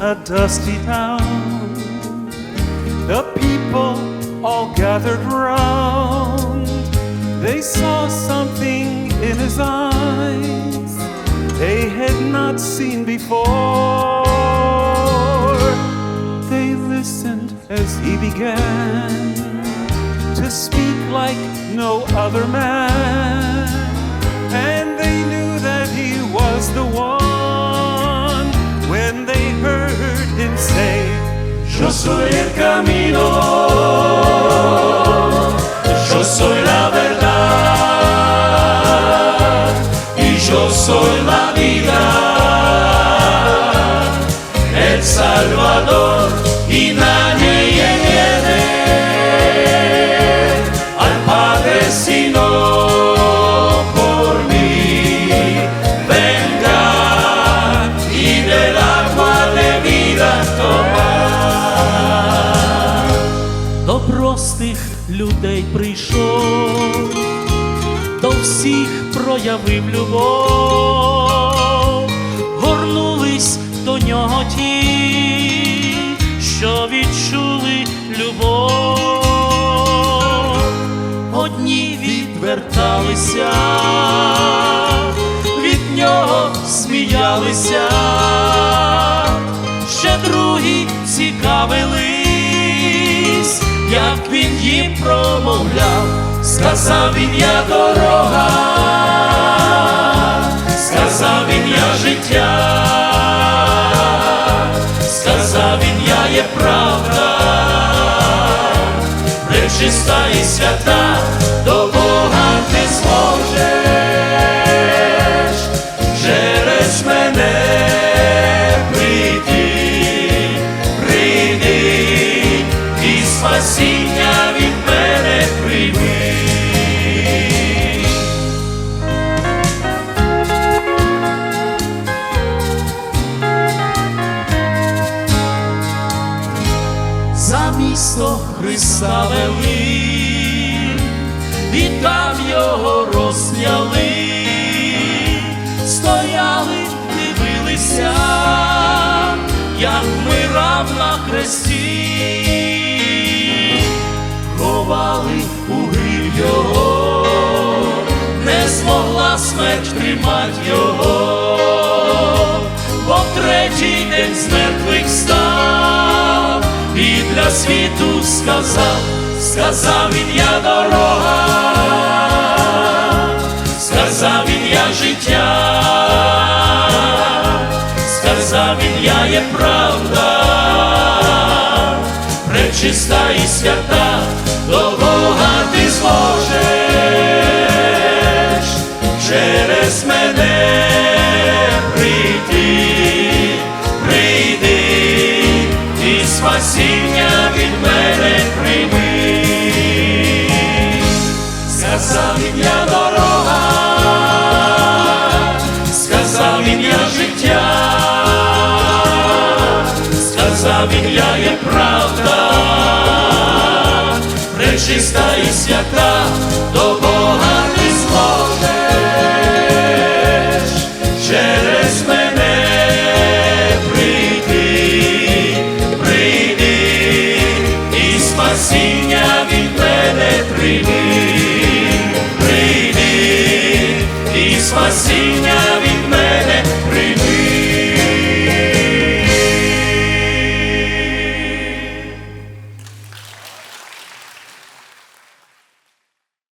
a dusty town. The people all gathered round. They saw something in his eyes they had not seen before. They listened as he began to speak like no other man. Yo soy el camino, yo soy la verdad. Y yo soy la vida, el Salvador простих людей прийшов, до всіх проявив любов, горнулись до нього ті, що відчули любов, одні відверталися, від нього сміялися, ще другі цікавились, як він їм промовляв, сказав він я дорога, сказав він я життя, сказав він я є правда, пречиста і свята, місто Христа вели, і там його розсняли, стояли, дивилися, як вмирав на хресті, ховали у гріб його, не змогла смерть тримать його, бо третій день з мертвих став. І для світу сказав, сказав він я дорога, сказав він я життя, сказав він я є правда, пречиста і свята, до Бога ти зможеш пречиста і свята, до Бога ти зможеш через мене прийти, прийди і спасіння від мене прийми, прийди і спасіння.